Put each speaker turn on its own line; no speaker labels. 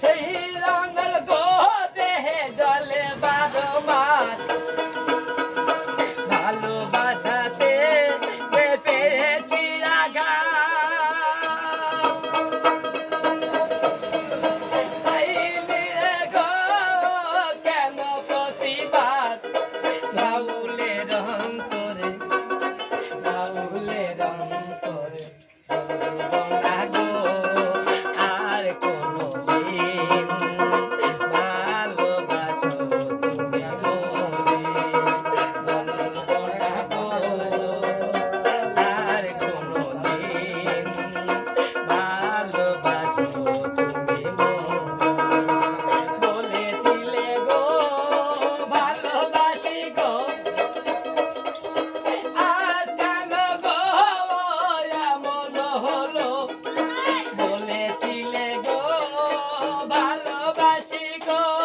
সেই রাঙ্গল গো দেহে জলে বারো মাস ভালোবাসাতে পেরেছি আগা প্রতিবাদ? রাউলে রং করে রাউলে রং Go.